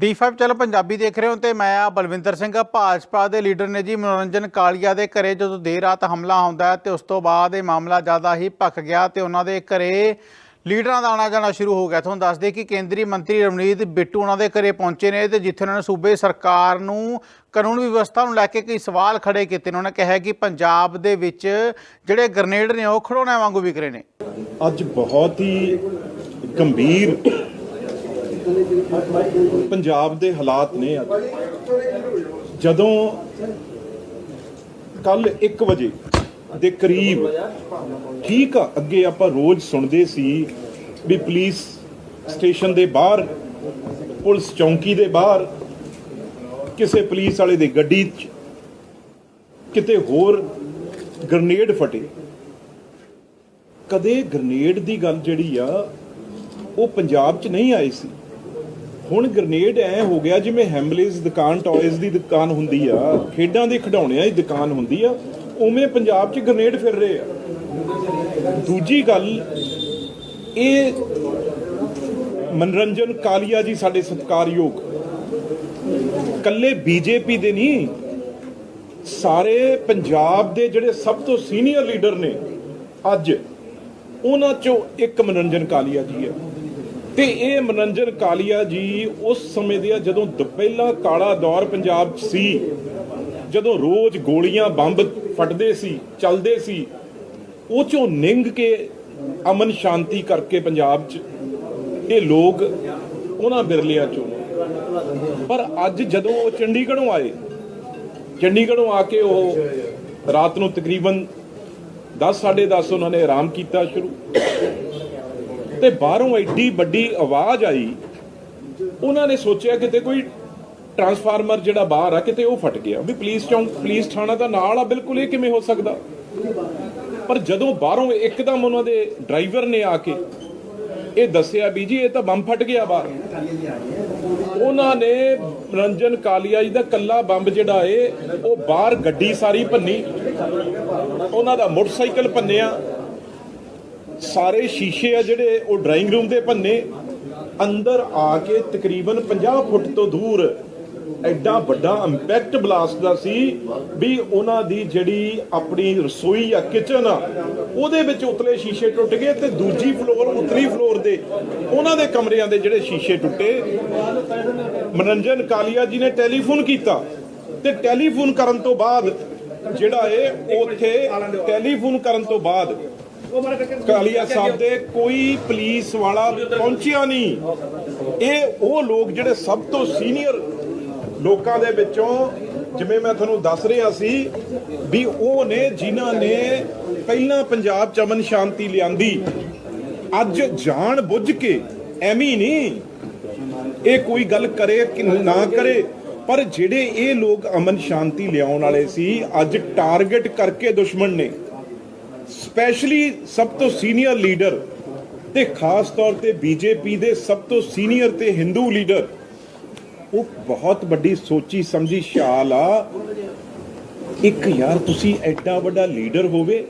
D5 channel Punjabi ਦੇਖ ਰਹੇ ਹੋ ਤੇ ਮੈਂ ਆ ਬਲਵਿੰਦਰ ਸਿੰਘ, ਭਾਜਪਾ ਦੇ ਲੀਡਰ ਨੇ ਜੀ ਮਨੋਰੰਜਨ ਕਾਲੀਆ ਦੇ ਘਰੇ ਜਦੋਂ ਦੇਰ ਰਾਤ ਹਮਲਾ ਹੁੰਦਾ ਹੈ ਤੇ ਉਸ ਤੋਂ ਬਾਅਦ ਇਹ ਮਾਮਲਾ ਜ਼ਿਆਦਾ ਹੀ ਭਖ ਗਿਆ ਤੇ ਉਹਨਾਂ ਦੇ ਘਰੇ ਲੀਡਰਾਂ ਦਾ ਆਣਾ ਜਾਣਾ ਸ਼ੁਰੂ ਹੋ ਗਿਆ। ਤੁਹਾਨੂੰ ਦੱਸ ਦੇ ਕਿ ਕੇਂਦਰੀ ਮੰਤਰੀ ਰਮਨੀਤ ਬਿੱਟੂ ਉਹਨਾਂ ਦੇ ਘਰੇ ਪਹੁੰਚੇ ਨੇ ਤੇ ਜਿੱਥੇ ਉਹਨਾਂ ਨੇ ਸੂਬੇ ਸਰਕਾਰ ਨੂੰ ਕਾਨੂੰਨ ਵਿਵਸਥਾ ਨੂੰ ਲੈ ਕੇ ਕਈ ਸਵਾਲ ਖੜੇ ਕੀਤੇ ਨੇ। ਉਹਨਾਂ ਕਿਹਾ ਕਿ ਪੰਜਾਬ ਦੇ ਵਿੱਚ ਜਿਹੜੇ ਗ੍ਰਨੇਡ ਨੇ ਉਹ ਖੜੋਣਿਆਂ ਵਾਂਗੂ ਵਿਕ ਰਹੇ ਨੇ। ਅੱਜ ਬਹੁਤ ਹੀ ਗੰਭੀਰ ਪੰਜਾਬ ਦੇ ਹਾਲਾਤ ਨੇ ਅੱਜ। ਜਦੋਂ ਕੱਲ 1 ਵਜੇ ਦੇ ਕਰੀਬ ਠੀਕ ਆ, ਅੱਗੇ ਆਪਾਂ ਰੋਜ਼ ਸੁਣਦੇ ਸੀ ਵੀ ਪੁਲਿਸ ਸਟੇਸ਼ਨ ਦੇ ਬਾਹਰ, ਪੁਲਿਸ ਚੌਂਕੀ ਦੇ ਬਾਹਰ, ਕਿਸੇ ਪੁਲਿਸ ਵਾਲੇ ਦੀ ਗੱਡੀ 'ਚ ਕਿਤੇ ਹੋਰ ਗ੍ਰਨੇਡ ਫਟੇ। ਕਦੇ ਗ੍ਰਨੇਡ ਦੀ ਗੱਲ ਜਿਹੜੀ ਆ, ਉਹ ਪੰਜਾਬ 'ਚ ਨਹੀਂ ਆਈ ਸੀ। ਹੁਣ ਗ੍ਰਨੇਡ ਐ ਹੋ ਗਿਆ ਜਿਵੇਂ ਹੈਮਲੇਜ਼ ਦੁਕਾਨ ਟੌਇਜ਼ ਦੀ ਦੁਕਾਨ ਹੁੰਦੀ ਆ, ਖੇਡਾਂ ਦੇ ਖਿਡੌਣਿਆਂ ਦੀ ਦੁਕਾਨ ਹੁੰਦੀ ਆ, ਉਵੇਂ ਪੰਜਾਬ 'ਚ ਗ੍ਰਨੇਡ ਫਿਰ ਰਹੇ ਆ। ਦੂਜੀ ਗੱਲ, ਇਹ ਮਨਰੰਜਨ ਕਾਲੀਆ ਜੀ ਸਾਡੇ ਸਤਿਕਾਰਯੋਗ। ਕੱਲੇ ਬੀਜੇਪੀ ਦੇ ਨਹੀਂ, ਸਾਰੇ ਪੰਜਾਬ ਦੇ ਜਿਹੜੇ ਸਭ ਤੋਂ ਸੀਨੀਅਰ ਲੀਡਰ ਨੇ, ਅੱਜ, ਉਹਨਾਂ ਚੋਂ ਇੱਕ ਮਨਰੰਜਨ ਕਾਲੀਆ ਜੀ ਹੈ। ਤੇ ਇਹ ਮਨਰੰਜਨ ਕਾਲੀਆ ਜੀ ਉਸ ਸਮੇਂ ਦੇ ਜਦੋਂ ਦ- ਪਹਿਲਾ ਕਾਲਾ ਦੌਰ ਪੰਜਾਬ 'ਚ ਸੀ। ਜਦੋਂ ਰੋਜ਼ ਗੋਲੀਆਂ ਬੰਬ ਫਟਦੇ ਸੀ, ਚੱਲਦੇ ਸੀ, ਉਹ ਚੋਂ ਨਿੰਗ ਕੇ ਅਮਨ ਸ਼ਾਂਤੀ ਕਰਕੇ ਪੰਜਾਬ 'ਚ ਇਹ ਲੋਕ ਉਹਨਾਂ ਬਿਰਲਿਆਂ ਚੋਂ। ਪਰ ਅੱਜ ਜਦੋਂ ਉਹ ਚੰਡੀਗੜ੍ਹੋਂ ਆਏ, ਚੰਡੀਗੜ੍ਹੋਂ ਆ ਕੇ ਉਹ ਰਾਤ ਨੂੰ ਤਕਰੀਬਨ 10 10:30 ਉਹਨਾਂ ਨੇ ਆਰਾਮ ਕੀਤਾ ਸ਼ੁਰੂ। ਤੇ ਬਾਹਰੋਂ ਐਡੀ ਵੱਡੀ ਆਵਾਜ਼ ਆਈ, ਉਹਨਾਂ ਨੇ ਸੋਚਿਆ ਕਿਤੇ ਕੋਈ ਟਰਾਂਸਫਾਰਮਰ ਜਿਹੜਾ ਬਾਹਰ ਆ, ਕਿਤੇ ਉਹ ਫਟ ਗਿਆ। ਵੀ ਪੁਲਿਸ ਚੌਂਕ, ਪੁਲਿਸ ਥਾਣਾ ਤਾਂ ਨਾਲ ਆ, ਬਿਲਕੁਲ ਇਹ ਕਿਵੇਂ ਹੋ ਸਕਦਾ? ਪਰ ਜਦੋਂ ਬਾਹਰੋਂ ਇੱਕਦਮ ਉਹਨਾਂ ਦੇ ਡਰਾਈਵਰ ਨੇ ਆ ਕੇ ਇਹ ਦੱਸਿਆ ਵੀ ਜੀ, ਇਹ ਤਾਂ ਬੰਬ ਫਟ ਗਿਆ ਬਾਹਰ। ਉਹਨਾਂ ਨੇ ਰੰਜਨ ਕਾਲੀਆ ਜੀ ਦਾ ਕੱਲਾ ਬੰਬ ਜਿਹੜਾ ਏ, ਉਹ ਬਾਹਰ ਗੱਡੀ ਸਾਰੀ ਭੰਨੀ। ਉਹਨਾਂ ਦਾ ਮੋਟਰਸਾਈਕਲ ਭੰਨਿਆ। ਸਾਰੇ ਸ਼ੀਸ਼ੇ ਆ ਜਿਹੜੇ, ਉਹ ਡਰਾਇੰਗ ਰੂਮ ਦੇ ਭੰਨੇ, ਅੰਦਰ ਆ ਕੇ ਤਕਰੀਬਨ 50 ਫੁੱਟ ਤੋਂ ਦੂਰ ਐਡਾ ਵੱਡਾ ਇੰਪੈਕਟ ਬਲਾਸਟ ਦਾ ਸੀ ਵੀ ਉਹਨਾਂ ਦੀ ਜਿਹੜੀ ਆਪਣੀ ਰਸੋਈ ਆ ਕਿਚਨ ਆ, ਉਹਦੇ ਵਿੱਚ ਉਤਲੇ ਸ਼ੀਸ਼ੇ ਟੁੱਟ ਗਏ ਤੇ ਦੂਜੀ ਫਲੋਰ ਉਤਲੀ ਫਲੋਰ ਦੇ ਉਹਨਾਂ ਦੇ ਕਮਰਿਆਂ ਦੇ ਜਿਹੜੇ ਸ਼ੀਸ਼ੇ ਟੁੱਟੇ। ਮਨਰੰਜਨ ਕਾਲੀਆ ਜੀ ਨੇ ਟੈਲੀਫੋਨ ਕੀਤਾ ਤੇ ਟੈਲੀਫੋਨ ਕਰਨ ਤੋਂ ਬਾਅਦ ਜਿਹੜਾ ਇਹ, ਉੱਥੇ ਟੈਲੀਫੋਨ ਕਰਨ ਤੋਂ ਬਾਅਦ ਕਾਲੀਆ ਸਾਹਿਬ ਦੇ ਕੋਈ ਪੁਲਿਸ ਵਾਲਾ ਪਹੁੰਚਿਆ ਨਹੀਂ। ਇਹ ਉਹ ਲੋਕ ਜਿਹੜੇ ਸਭ ਤੋਂ ਸੀਨੀਅਰ ਲੋਕਾਂ ਦੇ ਵਿੱਚੋਂ ਜਿਵੇਂ ਮੈਂ ਤੁਹਾਨੂੰ ਦੱਸ ਰਿਹਾ ਸੀ ਵੀ ਉਹ ਨੇ ਜਿਨ੍ਹਾਂ ਨੇ ਪਹਿਲਾਂ ਪੰਜਾਬ ਚ ਅਮਨ ਸ਼ਾਂਤੀ ਲਿਆਂਦੀ। ਅੱਜ ਜਾਣ ਬੁੱਝ ਕੇ ਐਵੇਂ ਨਹੀਂ। ਇਹ ਕੋਈ ਗੱਲ ਕਰੇ ਕਿ ਨਾ ਕਰੇ, ਪਰ ਜਿਹੜੇ ਇਹ ਲੋਕ ਅਮਨ ਸ਼ਾਂਤੀ ਲਿਆਉਣ ਵਾਲੇ ਸੀ, ਅੱਜ ਟਾਰਗੇਟ ਕਰਕੇ ਦੁਸ਼ਮਣ ਨੇ। ਸਪੈਸ਼ਲੀ ਸਭ ਤੋਂ ਸੀਨੀਅਰ ਲੀਡਰ ਤੇ ਖਾਸ ਤੌਰ ਤੇ ਬੀਜੇਪੀ ਦੇ ਸਭ ਤੋਂ ਸੀਨੀਅਰ ਤੇ ਹਿੰਦੂ ਲੀਡਰ, ਉਹ ਬਹੁਤ ਵੱਡੀ ਸੋਚੀ ਸਮਝੀ ਸ਼ਾਲ ਆ। ਇੱਕ ਯਾਰ ਤੁਸੀਂ ਐਡਾ ਵੱਡਾ ਲੀਡਰ ਹੋਵੇ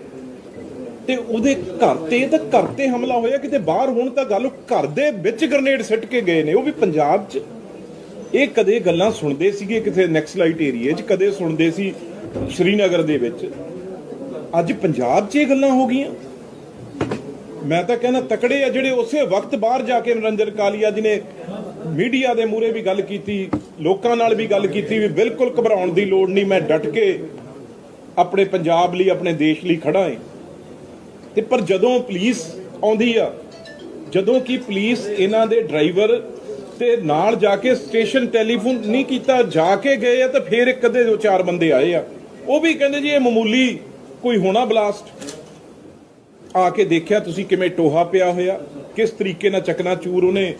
ਤੇ ਉਹਦੇ ਘਰ ਤੇ ਤਾਂ ਘਰ ਤੇ ਹਮਲਾ ਹੋਇਆ, ਕਿਤੇ ਬਾਹਰ ਹੋਣ ਤਾਂ ਗੱਲ ਘਰ ਦੇ ਵਿੱਚ ਗ੍ਰਨੇਡ ਸਿੱਟ ਕੇ ਗਏ ਨੇ। ਉਹ ਵੀ ਪੰਜਾਬ 'ਚ। ਇਹ ਕਦੇ ਗੱਲਾਂ ਸੁਣਦੇ ਸੀਗੇ ਕਿਤੇ ਨੈਕਸਲਾਈਟ ਏਰੀਆ 'ਚ, ਕਦੇ ਸੁਣਦੇ ਸੀ ਸ਼੍ਰੀਨਗਰ ਦੇ ਵਿੱਚ। ਅੱਜ ਪੰਜਾਬ 'ਚ ਇਹ ਗੱਲਾਂ ਹੋ ਗਈਆਂ। ਮੈਂ ਤਾਂ ਕਹਿੰਦਾ ਤਕੜੇ ਆ ਜਿਹੜੇ ਉਸੇ ਵਕਤ ਬਾਹਰ ਜਾ ਕੇ ਨਰਿੰਦਰ ਕਾਲੀਆ ਜੀ ਨੇ ਮੀਡੀਆ ਦੇ ਮੂਹਰੇ ਵੀ ਗੱਲ ਕੀਤੀ, ਲੋਕਾਂ ਨਾਲ ਵੀ ਗੱਲ ਕੀਤੀ ਵੀ ਬਿਲਕੁਲ ਘਬਰਾਉਣ ਦੀ ਲੋੜ ਨਹੀਂ, ਮੈਂ ਡਟ ਕੇ ਆਪਣੇ ਪੰਜਾਬ ਲਈ, ਆਪਣੇ ਦੇਸ਼ ਲਈ ਖੜਾ ਹਾਂ ਤੇ ਪਰ ਜਦੋਂ ਪੁਲਿਸ ਆਉਂਦੀ ਆ, ਜਦੋਂ ਕਿ ਪੁਲਿਸ ਇਹਨਾਂ ਦੇ ਡਰਾਈਵਰ ਤੇ ਨਾਲ ਜਾ ਕੇ ਸਟੇਸ਼ਨ ਟੈਲੀਫੋਨ ਨਹੀਂ ਕੀਤਾ, ਜਾ ਕੇ ਗਏ ਆ ਤਾਂ ਫਿਰ ਇੱਕ ਅੱਧੇ ਦੋ ਚਾਰ ਬੰਦੇ ਆਏ ਆ। ਉਹ ਵੀ ਕਹਿੰਦੇ ਜੀ ਇਹ ਮਾਮੂਲੀ ਕੋਈ ਹੋਣਾ ਬਲਾਸਟ? ਆ ਕੇ ਦੇਖਿਆ ਤੁਸੀਂ ਕਿਵੇਂ ਟੋਹਾ ਪਿਆ ਹੋਇਆ? ਕਿਸ ਤਰੀਕੇ ਨਾਲ ਚਕਨਾ ਚੂਰ ਉਹਨੇ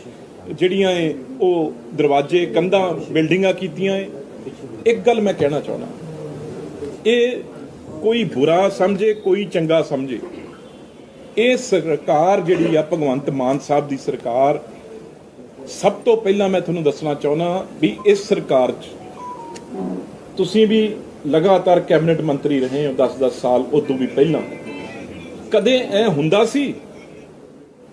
ਜਿਹੜੀਆਂ ਏ ਉਹ ਦਰਵਾਜ਼ੇ, ਕੰਧਾਂ, ਬਿਲਡਿੰਗਾਂ ਕੀਤੀਆਂ ਏ ਇੱਕ ਗੱਲ ਮੈਂ ਕਹਿਣਾ ਚਾਹੁੰਦਾ। ਇਹ ਕੋਈ ਬੁਰਾ ਸਮਝੇ, ਕੋਈ ਚੰਗਾ ਸਮਝੇ। ਇਹ ਸਰਕਾਰ ਜਿਹੜੀ ਆ, ਭਗਵੰਤ ਮਾਨ ਸਾਹਿਬ ਦੀ ਸਰਕਾਰ, ਸਭ ਤੋਂ ਪਹਿਲਾਂ ਮੈਂ ਤੁਹਾਨੂੰ ਦੱਸਣਾ ਚਾਹੁੰਦਾ ਵੀ ਇਸ ਸਰਕਾਰ 'ਚ ਤੁਸੀਂ ਵੀ ਲਗਾਤਾਰ ਕੈਬਨਿਟ ਮੰਤਰੀ ਰਹੇ ਹੋ 10-10 ਸਾਲ, ਉਦੋਂ ਵੀ ਪਹਿਲਾਂ। ਕਦੇ ਐ ਹੁੰਦਾ ਸੀ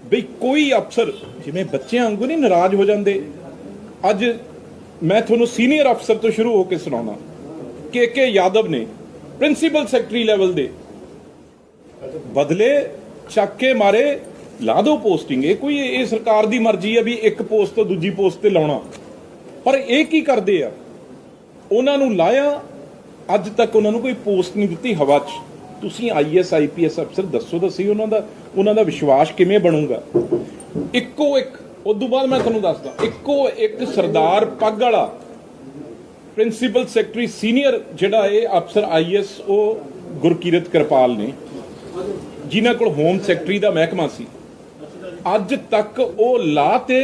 ਵੀ ਕੋਈ ਅਫਸਰ, ਜਿਵੇਂ ਬੱਚਿਆਂ ਵਾਂਗੂ ਨਹੀਂ ਨਾਰਾਜ਼ ਹੋ ਜਾਂਦੇ? ਅੱਜ ਮੈਂ ਤੁਹਾਨੂੰ ਸੀਨੀਅਰ ਅਫਸਰ ਤੋਂ ਸ਼ੁਰੂ ਹੋ ਕੇ ਸੁਣਾਉਣਾ। ਕੇ ਕੇ ਯਾਦਵ ਨੇ ਪ੍ਰਿੰਸੀਪਲ ਸੈਕਟਰੀ ਲੈਵਲ ਦੇ ਬਦਲੇ ਚੱਕ ਕੇ ਮਾਰੇ, ਲਾ ਦੋ ਪੋਸਟਿੰਗ। ਇਹ ਕੋਈ, ਇਹ ਸਰਕਾਰ ਦੀ ਮਰਜ਼ੀ ਹੈ ਵੀ ਇੱਕ ਪੋਸਟ ਤੋਂ ਦੂਜੀ ਪੋਸਟ ਤੇ ਲਾਉਣਾ। ਪਰ ਇਹ ਕੀ ਕਰਦੇ ਆ? ਉਹਨਾਂ ਨੂੰ ਲਾਇਆ ਅੱਜ ਤੱਕ ਉਹਨਾਂ ਨੂੰ ਕੋਈ ਪੋਸਟ ਨਹੀਂ ਦਿੱਤੀ ਹਵਾ 'ਚ। ਤੁਸੀਂ ਆਈਐਸ ਆਈਪੀਐਸ ਅਫਸਰ ਦੱਸੋ ਤਾਂ ਸਹੀ ਉਹਨਾਂ ਦਾ ਉਹਨਾਂ ਦਾ ਵਿਸ਼ਵਾਸ ਕਿਵੇਂ ਬਣੂਗਾ? ਇੱਕੋ ਇੱਕ ਉਦੋਂ ਬਾਅਦ ਮੈਂ ਤੁਹਾਨੂੰ ਦੱਸਦਾ, ਇੱਕੋ ਇੱਕ ਸਰਦਾਰ ਪੱਗ ਵਾਲਾ ਪ੍ਰਿੰਸੀਪਲ ਸੈਕਟਰੀ ਸੀਨੀਅਰ ਜਿਹੜਾ ਇਹ ਅਫਸਰ ਆਈਐਸ ਉਹ ਗੁਰਕੀਰਤ ਕਿਰਪਾਲ ਨੇ। ਜਿਨ੍ਹਾਂ ਕੋਲ ਹੋਮ ਸੈਕਟਰੀ ਦਾ ਮਹਿਕਮਾ ਸੀ। ਅੱਜ ਤੱਕ ਉਹ ਲਾ ਤੇ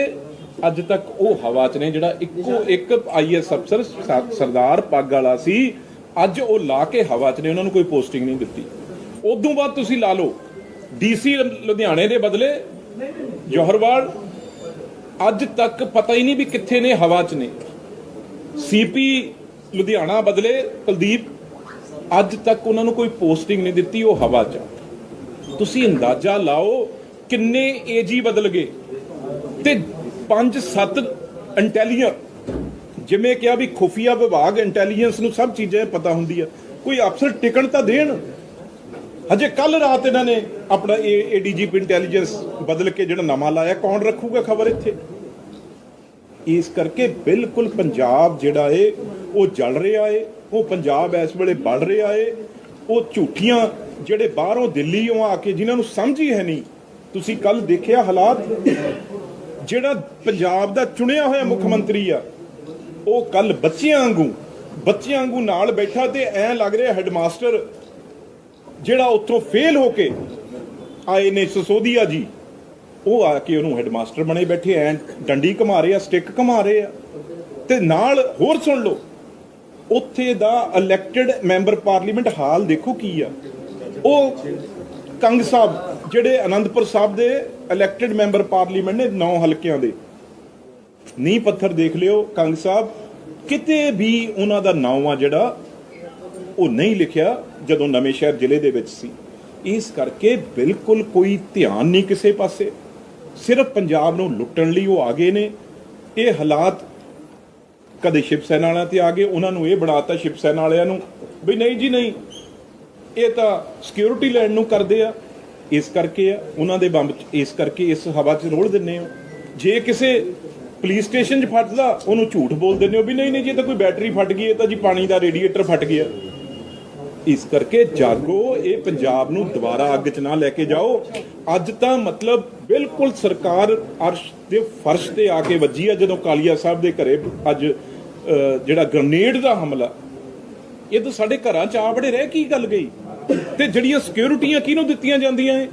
ਅੱਜ ਤੱਕ ਉਹ ਹਵਾ 'ਚ ਨੇ ਜਿਹੜਾ ਇੱਕੋ ਇੱਕ ਆਈਐਸ ਅਫਸਰ ਸਰਦਾਰ ਪੱਗ ਵਾਲਾ ਸੀ। ਅੱਜ ਉਹ ਲਾ ਕੇ ਹਵਾ 'ਚ ਨੇ, ਉਹਨਾਂ ਨੂੰ ਕੋਈ ਪੋਸਟਿੰਗ ਨਹੀਂ ਦਿੱਤੀ। ਉਦੋਂ ਬਾਅਦ ਤੁਸੀਂ ਲਾ ਲਓ ਡੀਸੀ ਲੁਧਿਆਣੇ ਦੇ ਬਦਲੇ ਜੋਹਰਵਾਲ, ਅੱਜ ਤੱਕ ਪਤਾ ਹੀ ਨਹੀਂ ਵੀ ਕਿੱਥੇ ਨੇ ਹਵਾ 'ਚ ਨੇ। ਸੀਪੀ ਲੁਧਿਆਣਾ ਬਦਲੇ ਕੁਲਦੀਪ, ਅੱਜ ਤੱਕ ਉਹਨਾਂ ਨੂੰ ਕੋਈ ਪੋਸਟਿੰਗ ਨਹੀਂ ਦਿੱਤੀ ਉਹ ਹਵਾ 'ਚ। ਤੁਸੀਂ ਅੰਦਾਜ਼ਾ ਲਾਓ ਕਿੰਨੇ ਏਜੀ ਬਦਲ ਗਏ। ਤੇ 5-7 ਇੰਟੈਲੀਜੈਂਟ ਜਿਵੇਂ ਕਿਹਾ ਵੀ ਖੁਫੀਆ ਵਿਭਾਗ ਇੰਟੈਲੀਜੈਂਸ ਨੂੰ ਸਭ ਚੀਜ਼ਾਂ ਪਤਾ ਹੁੰਦੀ ਆ ਕੋਈ ਅਫਸਰ ਟਿਕਣ ਤਾਂ ਦੇਣ। ਹਜੇ ਕੱਲ ਰਾਤ ਇਹਨਾਂ ਨੇ ਆਪਣਾ ਇਹ ਏਡੀਜੀਪੀ ਇੰਟੈਲੀਜੈਂਸ ਬਦਲ ਕੇ ਜਿਹੜਾ ਨਵਾਂ ਲਾਇਆ, ਕੌਣ ਰੱਖੂਗਾ ਖਬਰ ਇੱਥੇ? ਇਸ ਕਰਕੇ ਬਿਲਕੁਲ ਪੰਜਾਬ ਜਿਹੜਾ ਏ, ਉਹ ਜਲ ਰਿਹਾ ਏ, ਉਹ ਪੰਜਾਬ ਇਸ ਵੇਲੇ ਬੜ ਰਿਹਾ ਏ। ਉਹ ਝੂਠੀਆਂ ਜਿਹੜੇ ਬਾਹਰੋਂ ਦਿੱਲੀੋਂ ਆ ਕੇ ਜਿਨ੍ਹਾਂ ਨੂੰ ਸਮਝ ਹੀ ਹੈ ਨਹੀਂ। ਤੁਸੀਂ ਕੱਲ ਦੇਖਿਆ ਹਾਲਾਤ? ਜਿਹੜਾ ਪੰਜਾਬ ਦਾ ਚੁਣਿਆ ਹੋਇਆ ਮੁੱਖ ਮੰਤਰੀ ਆ ਉਹ ਕੱਲ ਬੱਚਿਆਂ ਵਾਂਗੂ ਬੱਚਿਆਂ ਵਾਂਗੂ ਨਾਲ ਬੈਠਾ ਤੇ ਐ ਲੱਗ ਰਿਹਾ ਹੈਡਮਾਸਟਰ, ਜਿਹੜਾ ਉੱਥੋਂ ਫੇਲ ਹੋ ਕੇ ਆਏ ਨੇ ਸਸੋਦੀਆ ਜੀ। ਉਹ ਆ ਕੇ ਉਹਨੂੰ ਹੈਡਮਾਸਟਰ ਬਣੇ ਬੈਠੇ, ਐ ਡੰਡੀ ਘਮਾ ਰਹੇ ਆ, ਸਟਿੱਕ ਘਮਾ ਰਹੇ ਆ। ਤੇ ਨਾਲ ਹੋਰ ਸੁਣ ਲਓ, ਉੱਥੇ ਦਾ ਇਲੈਕਟਿਡ ਮੈਂਬਰ ਪਾਰਲੀਮੈਂਟ ਹਾਲ ਦੇਖੋ ਕੀ ਆ। ਉਹ ਕੰਗ ਸਾਹਿਬ, ਜਿਹੜੇ ਅਨੰਦਪੁਰ ਸਾਹਿਬ ਦੇ ਇਲੈਕਟਿਡ ਮੈਂਬਰ ਪਾਰਲੀਮੈਂਟ ਨੇ 9 ਹਲਕਿਆਂ ਦੇ। ਨੀਂਹ ਪੱਥਰ ਦੇਖ ਲਿਓ, ਕੰਗ ਸਾਹਿਬ, ਕਿਤੇ ਵੀ ਉਹਨਾਂ ਦਾ ਨਾਮ ਆ ਜਿਹੜਾ, ਉਹ ਨਹੀਂ ਲਿਖਿਆ ਜਦੋਂ ਨਵੇਂ ਸ਼ਹਿਰ ਜ਼ਿਲ੍ਹੇ ਦੇ ਵਿੱਚ ਸੀ। ਇਸ ਕਰਕੇ ਬਿਲਕੁਲ ਕੋਈ ਧਿਆਨ ਨਹੀਂ ਕਿਸੇ ਪਾਸੇ। ਸਿਰਫ ਪੰਜਾਬ ਨੂੰ ਲੁੱਟਣ ਲਈ ਉਹ ਆ ਗਏ ਨੇ। ਇਹ ਹਾਲਾਤ ਕਦੇ ਸ਼ਿਵ ਸੈਨਾ ਵਾਲਿਆਂ ਤੇ ਆ ਗਏ, ਉਹਨਾਂ ਨੂੰ ਇਹ ਬਣਾਤਾ ਸ਼ਿਵ ਸੈਨਾ ਵਾਲਿਆਂ ਨੂੰ ਵੀ ਨਹੀਂ ਜੀ ਨਹੀਂ, ਇਹ ਤਾਂ ਸਿਕਿਉਰਿਟੀ ਲੈਣ ਨੂੰ ਕਰਦੇ ਆ। ਇਸ ਕਰਕੇ ਆ, ਉਹਨਾਂ ਦੇ ਬੰਬ ਇਸ ਕਰਕੇ ਇਸ ਹਵਾ 'ਚ ਰੋਲ ਦਿੰਨੇ ਆ। ਜੇ ਕਿਸੇ ਪੁਲਿਸ ਸਟੇਸ਼ਨ 'ਚ ਫਟਦਾ ਉਹਨੂੰ ਝੂਠ ਬੋਲ ਦਿੰਦੇ ਹੋ ਵੀ ਨਹੀਂ ਨਹੀਂ, ਜੀ ਇਹ ਤਾਂ ਕੋਈ ਬੈਟਰੀ ਫਟ ਗਈ ਹੈ ਤਾਂ ਜੀ ਪਾਣੀ ਦਾ ਰੇਡੀਏਟਰ ਫਟ ਗਿਆ। ਇਸ ਕਰਕੇ ਜਾਗੋ, ਇਹ ਪੰਜਾਬ ਨੂੰ ਦੁਬਾਰਾ ਅੱਗ 'ਚ ਨਾ ਲੈ ਕੇ ਜਾਓ। ਅੱਜ ਤਾਂ ਮਤਲਬ ਬਿਲਕੁਲ ਸਰਕਾਰ ਅਰਸ਼ ਦੇ ਫਰਸ਼ ਤੇ ਆ ਕੇ ਵੱਜੀ ਆ, ਜਦੋਂ ਕਾਲੀਆ ਸਾਹਿਬ ਦੇ ਘਰੇ ਅੱਜ ਜਿਹੜਾ ਗ੍ਰਨੇਡ ਦਾ ਹਮਲਾ। ਇਹ ਤਾਂ ਸਾਡੇ ਘਰਾਂ 'ਚ ਆ ਬੜੇ ਰਹਿ, ਕੀ ਗੱਲ ਗਈ? ਤੇ ਜਿਹੜੀਆਂ ਸਿਕਿਉਰਿਟੀਆਂ ਕਿਹਨੂੰ ਦਿੱਤੀਆਂ ਜਾਂਦੀਆਂ ਏ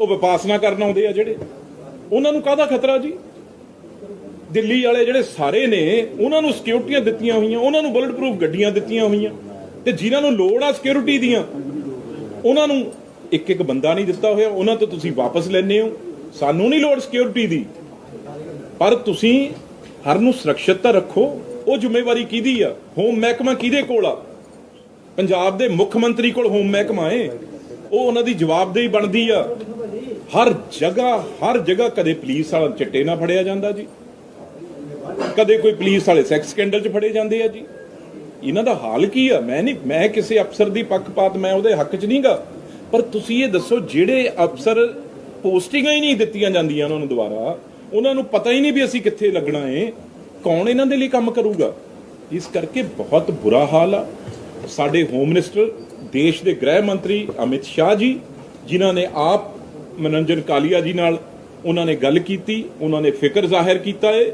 ਉਹ ਵਿਪਾਸਨਾ ਕਰਨ ਆਉਂਦੇ ਆ ਜਿਹੜੇ। ਉਹਨਾਂ ਨੂੰ ਕਾਹਦਾ ਖਤਰਾ ਜੀ? ਦਿੱਲੀ ਵਾਲੇ ਜਿਹੜੇ ਸਾਰੇ ਨੇ, ਉਹਨਾਂ ਨੂੰ ਸਿਕਿਉਰਿਟੀਆਂ ਦਿੱਤੀਆਂ ਹੋਈਆਂ, ਉਹਨਾਂ ਨੂੰ ਬੁਲਟ ਪ੍ਰੂਫ ਗੱਡੀਆਂ ਦਿੱਤੀਆਂ ਹੋਈਆਂ ਤੇ ਜਿਨ੍ਹਾਂ ਨੂੰ ਲੋੜ ਆ ਸਿਕਿਉਰਿਟੀ ਦੀਆਂ, ਉਹਨਾਂ ਨੂੰ ਇੱਕ ਇੱਕ ਬੰਦਾ ਨਹੀਂ ਦਿੱਤਾ ਹੋਇਆ, ਉਹਨਾਂ ਤੋਂ ਤੁਸੀਂ ਵਾਪਸ ਲੈਣੇ ਹੋ। ਸਾਨੂੰ ਨਹੀਂ ਲੋੜ ਸਿਕਿਉਰਿਟੀ ਦੀ। ਪਰ ਤੁਸੀਂ ਹਰ ਨੂੰ ਸੁਰੱਖਿਅਤ ਤਾਂ ਰੱਖੋ, ਉਹ ਜ਼ਿੰਮੇਵਾਰੀ ਕਿਹਦੀ ਆ? ਹੋਮ ਮਹਿਕਮਾ ਕਿਹਦੇ ਕੋਲ ਆ? ਪੰਜਾਬ ਦੇ ਮੁੱਖ ਮੰਤਰੀ ਕੋਲ ਹੋਮ ਮਹਿਕਮਾ ਏ। ਉਹ ਉਹਨਾਂ ਦੀ ਜਵਾਬਦੇਹੀ ਬਣਦੀ ਆ। ਹਰ ਜਗ੍ਹਾ ਹਰ ਜਗ੍ਹਾ ਕਦੇ ਪੁਲਿਸ ਵਾਲਾ ਚਿੱਟੇ ਨਾ ਫੜਿਆ ਜਾਂਦਾ ਜੀ। ਕਦੇ ਕੋਈ ਪੁਲਿਸ ਵਾਲੇ ਸੈਕਸ ਸਕੈਂਡਲ 'ਚ ਫੜੇ ਜਾਂਦੇ ਆ ਜੀ? ਇਹਨਾਂ ਦਾ ਹਾਲ ਕੀ ਆ? ਮੈਂ ਨਹੀਂ, ਮੈਂ ਕਿਸੇ ਅਫਸਰ ਦੀ ਪੱਖਪਾਤ, ਮੈਂ ਉਹਦੇ ਹੱਕ 'ਚ ਨਹੀਂਗਾ। ਪਰ ਤੁਸੀਂ ਇਹ ਦੱਸੋ, ਜਿਹੜੇ ਅਫਸਰ ਪੋਸਟਿੰਗਾਂ ਹੀ ਨਹੀਂ ਦਿੱਤੀਆਂ ਜਾਂਦੀਆਂ ਉਹਨਾਂ ਨੂੰ ਦੁਬਾਰਾ, ਉਹਨਾਂ ਨੂੰ ਪਤਾ ਹੀ ਨਹੀਂ ਵੀ ਅਸੀਂ ਕਿੱਥੇ ਲੱਗਣਾ ਏ। ਕੌਣ ਇਹਨਾਂ ਦੇ ਲਈ ਕੰਮ ਕਰੂਗਾ? ਇਸ ਕਰਕੇ ਬਹੁਤ ਬੁਰਾ ਹਾਲ ਆ। ਸਾਡੇ ਹੋਮ ਮਿਨਿਸਟਰ ਦੇਸ਼ ਦੇ ਗ੍ਰਹਿ ਮੰਤਰੀ ਅਮਿਤ ਸ਼ਾਹ ਜੀ, ਜਿਨ੍ਹਾਂ ਨੇ ਆਪ ਮਨੋਰੰਜਨ ਕਾਲੀਆ ਜੀ ਨਾਲ ਉਹਨਾਂ ਨੇ ਗੱਲ ਕੀਤੀ, ਉਹਨਾਂ ਨੇ ਫਿਕਰ ਜ਼ਾਹਿਰ ਕੀਤਾ ਏ।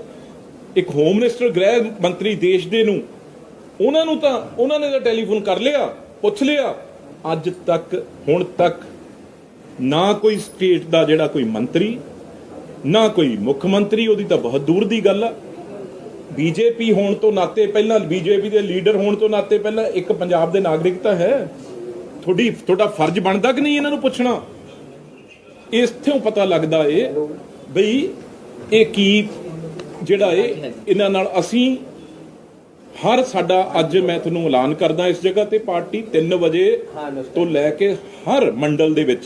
ਇੱਕ ਹੋਮ ਮਿਨਿਸਟਰ ਗ੍ਰਹਿ ਮੰਤਰੀ ਦੇਸ਼ ਦੇ ਨੂੰ, ਉਹਨਾਂ ਨੂੰ ਤਾਂ, ਉਹਨਾਂ ਨੇ ਤਾਂ ਟੈਲੀਫੋਨ ਕਰ ਲਿਆ, ਪੁੱਛ ਲਿਆ, ਅੱਜ ਤੱਕ, ਹੁਣ ਤੱਕ, ਨਾ ਕੋਈ ਸਟੇਟ ਦਾ ਜਿਹੜਾ ਕੋਈ ਮੰਤਰੀ, ਨਾ ਕੋਈ ਮੁੱਖ ਮੰਤਰੀ, ਉਹਦੀ ਤਾਂ ਬਹੁਤ ਦੂਰ ਦੀ ਗੱਲ ਆ। ਬੀਜੇਪੀ ਹੋਣ ਤੋਂ ਨਾਤੇ ਪਹਿਲਾਂ ਬੀਜੇਪੀ ਦੇ ਲੀਡਰ ਹੋਣ ਤੋਂ ਨਾਤੇ ਪਹਿਲਾਂ ਇੱਕ ਪੰਜਾਬ ਦੇ ਨਾਗਰਿਕ ਤਾਂ ਹੈ। ਤੁਹਾਡੀ, ਤੁਹਾਡਾ ਫਰਜ਼ ਬਣਦਾ ਕਿ ਨਹੀਂ ਇਹਨਾਂ ਨੂੰ ਪੁੱਛਣਾ? ਇਸ ਤੋਂ ਪਤਾ ਲੱਗਦਾ ਏ ਬਈ ਇਹ ਕੀ ਜਿਹੜਾ ਏ ਇਹਨਾਂ ਨਾਲ ਅਸੀਂ ਹਰ ਸਾਡਾ ਅੱਜ ਮੈਂ ਤੁਹਾਨੂੰ ਐਲਾਨ ਕਰਦਾ ਇਸ ਜਗ੍ਹਾ ਤੇ ਪਾਰਟੀ 3 ਵਜੇ ਤੋਂ ਲੈ ਕੇ ਹਰ ਮੰਡਲ ਦੇ ਵਿੱਚ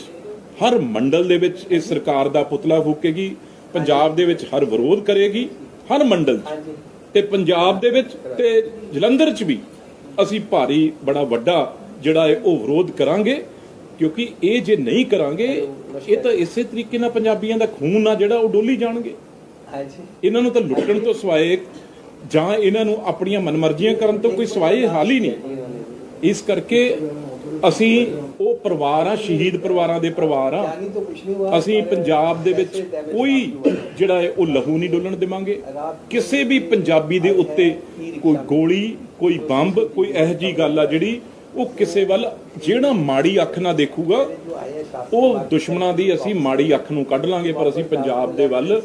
ਹਰ ਮੰਡਲ ਦੇ ਵਿੱਚ ਇਸ ਸਰਕਾਰ ਦਾ ਪੁਤਲਾ ਫੂਕੇਗੀ ਪੰਜਾਬ ਦੇ ਵਿੱਚ ਹਰ ਵਿਰੋਧ ਕਰੇਗੀ ਹਰ ਮੰਡਲ ਤੇ ਪੰਜਾਬ ਦੇ ਵਿੱਚ ਤੇ ਜਲੰਧਰ 'ਚ ਵੀ ਅਸੀਂ ਭਾਰੀ ਬੜਾ ਵੱਡਾ ਜਿਹੜਾ ਹੈ ਉਹ ਵਿਰੋਧ ਕਰਾਂਗੇ ਕਿਉਂਕਿ ਇਹ ਜੇ ਨਹੀਂ ਕਰਾਂਗੇ ਇਹ ਤਾਂ ਇਸੇ ਤਰੀਕੇ ਨਾਲ ਪੰਜਾਬੀਆਂ ਦਾ ਖੂਨ ਆ ਜਿਹੜਾ ਉਹ ਡੋਲੀ ਜਾਣਗੇ। ਇਹਨਾਂ ਨੂੰ ਤਾਂ ਲੁੱਟਣ ਤੋਂ ਸਿਵਾਏ ਜਾਂ ਇਹਨਾਂ ਨੂੰ ਆਪਣੀਆਂ ਮਨਮਰਜ਼ੀਆਂ ਕਰਨ ਤੋਂ ਕੋਈ ਸਿਵਾਏ ਹਾਲ ਹੀ ਨਹੀਂ। ਇਸ ਕਰਕੇ ਅਸੀਂ ਉਹ ਪਰਿਵਾਰ ਆ ਸ਼ਹੀਦ ਪਰਿਵਾਰਾਂ ਦੇ ਪਰਿਵਾਰ ਆ ਅਸੀਂ ਪੰਜਾਬ ਦੇ ਵਿੱਚ ਕੋਈ ਜਿਹੜਾ ਹੈ ਉਹ ਲਹੂ ਨਹੀਂ ਡੋਲਣ ਦੇਵਾਂਗੇ। ਕਿਸੇ ਵੀ ਪੰਜਾਬੀ ਦੇ ਉੱਤੇ ਕੋਈ ਗੋਲੀ ਕੋਈ ਬੰਬ ਕੋਈ ਇਹੋ ਜੀ ਗੱਲ ਆ ਜਿਹੜੀ ਉਹ ਕਿਸੇ ਵੱਲ ਜਿਹੜਾ ਮਾੜੀ ਅੱਖ ਨਾਲ ਦੇਖੂਗਾ, ਉਹ ਦੁਸ਼ਮਣਾਂ ਦੀ ਅਸੀਂ ਮਾੜੀ ਅੱਖ ਨੂੰ ਕੱਢ ਲਾਂਗੇ, ਪਰ ਅਸੀਂ ਪੰਜਾਬ ਦੇ ਵੱਲ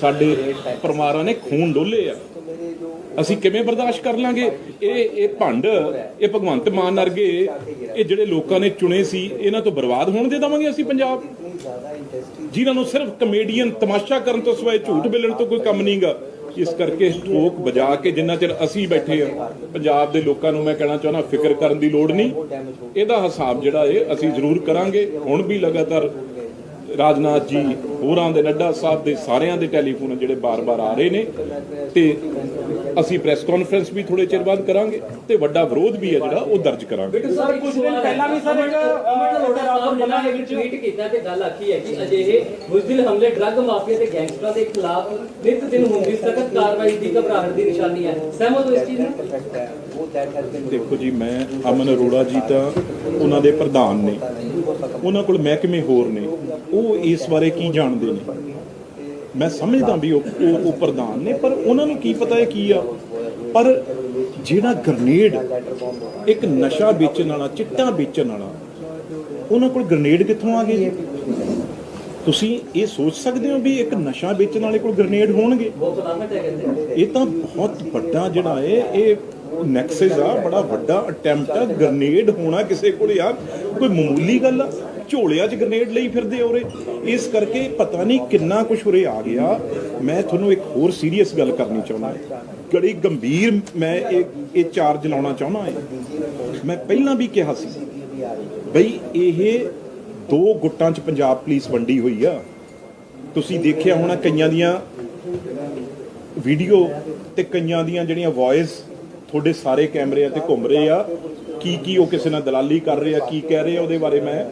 ਸਾਡੇ ਪਰਿਵਾਰਾਂ ਨੇ ਖੂਨ ਡੋਲੇ ਆ। ਅਸੀਂ ਕਿਵੇਂ ਬਰਦਾਸ਼ਤ ਕਰ ਲਾਂਗੇ? ਇਹ ਇਹ ਭੰਡ, ਇਹ ਭਗਵੰਤ ਮਾਨ ਵਰਗੇ, ਇਹ ਜਿਹੜੇ ਲੋਕਾਂ ਨੇ ਚੁਣੇ ਸੀ, ਇਹਨਾਂ ਤੋਂ ਬਰਬਾਦ ਹੋਣ ਦੇ ਦੇਵਾਂਗੇ ਅਸੀਂ ਪੰਜਾਬ। ਜਿਨ੍ਹਾਂ ਨੂੰ ਸਿਰਫ ਕਮੇਡੀਅਨ ਤਮਾਸ਼ਾ ਕਰਨ ਤੋਂ ਸਿਵਾਏ ਝੂਠ ਬੋਲਣ ਤੋਂ ਕੋਈ ਕੰਮ ਨਹੀਂਗਾ ਇਸ ਕਰਕੇ ਠੋਕ ਵਜਾ ਕੇ ਜਿੰਨਾ ਚਿਰ ਅਸੀਂ ਬੈਠੇ ਆ ਪੰਜਾਬ ਦੇ ਲੋਕਾਂ ਨੂੰ ਮੈਂ ਕਹਿਣਾ ਚਾਹੁੰਦਾ, ਫਿਕਰ ਕਰਨ ਦੀ ਲੋੜ ਨਹੀਂ। ਇਹਦਾ ਹਿਸਾਬ ਜਿਹੜਾ ਇਹ ਅਸੀਂ ਜ਼ਰੂਰ ਕਰਾਂਗੇ। ਹੁਣ ਵੀ ਲਗਾਤਾਰ ਰਾਜਨਾਥ ਜੀ ਹੋਰਾਂ ਦੇ ਨੱਡਾ ਸਾਹਿਬ ਦੇ ਸਾਰਿਆਂ ਦੇ ਟੈਲੀਫੋਨ ਜਿਹੜੇ ਬਾਰ-ਬਾਰ ਆ ਰਹੇ ਨੇ ਤੇ ਅਸੀਂ ਪ੍ਰੈਸ ਕਾਨਫਰੰਸ ਵੀ ਥੋੜੇ ਚਿਰ ਬਾਅਦ ਕਰਾਂਗੇ ਤੇ ਵੱਡਾ ਵਿਰੋਧ ਵੀ ਹੈ ਜਿਹੜਾ ਉਹ ਦਰਜ ਕਰਾਂਗੇ। ਸਰ ਕੁਝ ਦਿਨ ਪਹਿਲਾਂ ਵੀ ਸਰ ਇੱਕ ਸਾਹਿਬ ਨੇ ਟਵੀਟ ਕੀਤਾ ਤੇ ਗੱਲ ਆਖੀ ਹੈ ਕਿ ਅਜਿਹੇ ਬੁਜ਼ਦਿਲ ਹਮਲੇ ਡਰੱਗ ਮਾਫੀਆ ਤੇ ਗੈਂਗਸਟਰਾਂ ਦੇ ਖਿਲਾਫ ਨਿਤ ਦਿਨ ਹੁੰਦੀ ਸਖਤ ਕਾਰਵਾਈ ਦੀ ਘਬਰਾਹਟ ਦੀ ਨਿਸ਼ਾਨੀ ਹੈ। ਸਹਿਮਤ ਹੋ ਇਸ ਚੀਜ਼ ਨਾਲ ਦੇਖੋ ਜੀ ਮੈਂ ਅਮਨ ਅਰੋੜਾ ਜੀ ਤਾਂ ਉਹਨਾਂ ਦੇ ਪ੍ਰਧਾਨ ਨੇ। ਉਹਨਾਂ ਕੋਲ ਮਹਿਕਮੇ ਹੋਰ ਨੇ। ਉਹ ਇਸ ਬਾਰੇ ਕੀ ਜਾਣਦੇ ਨੇ। ਮੈਂ ਸਮਝਦਾ ਵੀ ਉਹ ਉਹ- ਪ੍ਰਧਾਨ ਨੇ, ਪਰ ਉਹਨਾਂ ਨੂੰ ਕੀ ਪਤਾ ਹੈ ਕੀ ਆ? ਪਰ ਜਿਹੜਾ ਗ੍ਰਨੇਡ ਇੱਕ ਨਸ਼ਾ ਵੇਚਣ ਵਾਲਾ, ਚਿੱਟਾ ਵੇਚਣ ਵਾਲਾ, ਉਹਨਾਂ ਕੋਲ ਗ੍ਰਨੇਡ ਕਿੱਥੋਂ ਆ ਗਏ ਤੁਸੀਂ ਇਹ ਸੋਚ ਸਕਦੇ ਹੋ ਵੀ ਇੱਕ ਨਸ਼ਾ ਵੇਚਣ ਵਾਲੇ ਕੋਲ ਗ੍ਰਨੇਡ ਹੋਣਗੇ? ਇਹ ਤਾਂ ਬਹੁਤ ਵੱਡਾ ਜਿਹੜਾ ਹੈ, ਇਹ ਨੈਕਸਸ ਆ, ਬੜਾ ਵੱਡਾ ਅਟੈਂਪਟ ਆ ਗ੍ਰਨੇਡ ਹੋਣਾ ਕਿਸੇ ਕੋਲ ਯਾਰ। ਕੋਈ ਮਾਮੂਲੀ ਗੱਲ ਆ? ਝੋਲਿਆਂ 'ਚ ਗ੍ਰਨੇਡ ਲਈ ਫਿਰਦੇ ਆ ਉਰੇ। ਇਸ ਕਰਕੇ ਪਤਾ ਨਹੀਂ ਕਿੰਨਾ ਕੁਝ ਉਰੇ ਆ ਗਿਆ। ਮੈਂ ਤੁਹਾਨੂੰ ਇੱਕ ਹੋਰ ਸੀਰੀਅਸ ਗੱਲ ਕਰਨੀ ਚਾਹੁੰਦਾ ਬੜੀ ਗੰਭੀਰ ਮੈਂ ਇਹ ਇਹ ਚਾਰਜ ਲਾਉਣਾ ਚਾਹੁੰਦਾ ਹਾਂ। ਮੈਂ ਪਹਿਲਾਂ ਵੀ ਕਿਹਾ ਸੀ ਬਈ ਇਹ ਦੋ ਗੁੱਟਾਂ 'ਚ ਪੰਜਾਬ ਪੁਲਿਸ ਵੰਡੀ ਹੋਈ ਆ। ਤੁਸੀਂ ਦੇਖਿਆ ਹੋਣਾ ਕਈਆਂ ਦੀਆਂ ਵੀਡੀਓ ਤੇ ਕਈਆਂ ਦੀਆਂ ਜਿਹੜੀਆਂ ਵੌਇਸ ਤੁਹਾਡੇ ਸਾਰੇ ਕੈਮਰਿਆਂ ਤੇ ਘੁੰਮ ਰਹੇ ਆ। ਕੀ ਕੀ ਉਹ ਕਿਸੇ ਨਾਲ ਦਲਾਲੀ ਕਰ ਰਹੇ ਆ, ਕੀ ਕਹਿ ਰਹੇ ਆ ਉਹਦੇ ਬਾਰੇ ਮੈਂ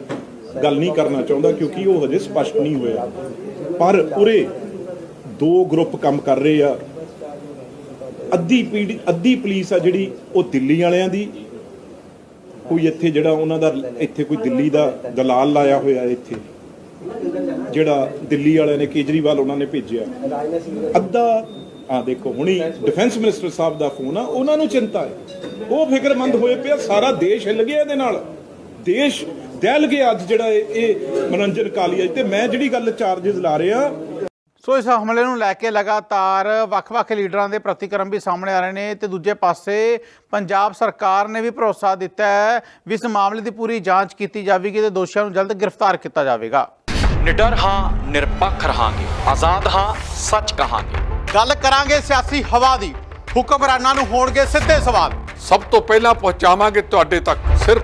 ਗੱਲ ਨਹੀਂ ਕਰਨਾ ਚਾਹੁੰਦਾ ਕਿਉਂਕਿ ਉਹ ਹਜੇ ਸਪਸ਼ਟ ਨਹੀਂ ਹੋਇਆ। ਪਰ ਉਰੇ ਦੋ ਗਰੁੱਪ ਕੰਮ ਕਰ ਰਹੇ ਆ। ਅੱਧੀ ਪੀੜੀ, ਅੱਧੀ ਪੁਲਿਸ ਆ ਜਿਹੜੀ ਉਹ ਦਿੱਲੀ ਵਾਲਿਆਂ ਦੀ। ਕੋਈ ਇੱਥੇ ਜਿਹੜਾ ਉਹਨਾਂ ਦਾ, ਇੱਥੇ ਕੋਈ ਦਿੱਲੀ ਦਾ ਦਲਾਲ ਲਾਇਆ ਹੋਇਆ ਇੱਥੇ। ਜਿਹੜਾ ਦਿੱਲੀ ਵਾਲਿਆਂ ਨੇ ਕੇਜਰੀਵਾਲ ਉਹਨਾਂ ਨੇ ਭੇਜਿਆ। ਅੱਧਾ ਆ ਦੇਖੋ, ਹੁਣੀ ਡਿਫੈਂਸ ਮਿਨਿਸਟਰ ਸਾਹਿਬ ਦਾ ਫੋਨ ਆ, ਉਹਨਾਂ ਨੂੰ ਚਿੰਤਾ ਹੈ। ਉਹ ਫਿਕਰਮੰਦ ਹੋਏ ਪਿਆ, ਸਾਰਾ ਦੇਸ਼ ਹਿੱਲ ਗਿਆ ਇਹਦੇ ਨਾਲ। ਦੇਸ਼ ਦਹਿਲ ਗਿਆ ਅੱਜ ਜਿਹੜਾ ਇਹ ਮਨੋਰੰਜਨ ਕਾਲੀਆ ਤੇ ਮੈਂ ਜਿਹੜੀ ਗੱਲ ਚਾਰजेस ਲਾ ਰਿਹਾ ਸੋ ਇਸ ਹਮਲੇ ਨੂੰ ਲੈ ਕੇ ਲਗਾਤਾਰ ਵੱਖ-ਵੱਖ ਲੀਡਰਾਂ ਦੇ ਪ੍ਰਤੀਕਰਮ ਵੀ ਸਾਹਮਣੇ ਆ ਰਹੇ ਨੇ ਤੇ ਦੂਜੇ ਪਾਸੇ ਪੰਜਾਬ ਸਰਕਾਰ ਨੇ ਵੀ ਭਰੋਸਾ ਦਿੱਤਾ ਹੈ ਵੀ ਇਸ ਮਾਮਲੇ ਦੀ ਪੂਰੀ ਜਾਂਚ ਕੀਤੀ ਜਾਵੇਗੀ ਤੇ ਦੋਸ਼ੀਆਂ ਨੂੰ ਜਲਦ ਗ੍ਰਿਫਤਾਰ ਕੀਤਾ ਜਾਵੇਗਾ। ਨਿਡਰ ਹਾਂ ਨਿਰਪੱਖ ਰਹਾਂਗੇ। ਆਜ਼ਾਦ ਹਾਂ ਸੱਚ ਕਹਾਂਗੇ। ਗੱਲ ਕਰਾਂਗੇ ਸਿਆਸੀ ਹਵਾ ਦੀ। ਹੁਕਮਰਾਨਾਂ ਨੂੰ ਹੋਣਗੇ ਸਿੱਧੇ ਸਵਾਲ। ਸਭ ਤੋਂ ਪਹਿਲਾਂ ਪਹੁੰਚਾਵਾਂਗੇ ਤੁਹਾਡੇ ਤੱਕ। ਸਿਰਫ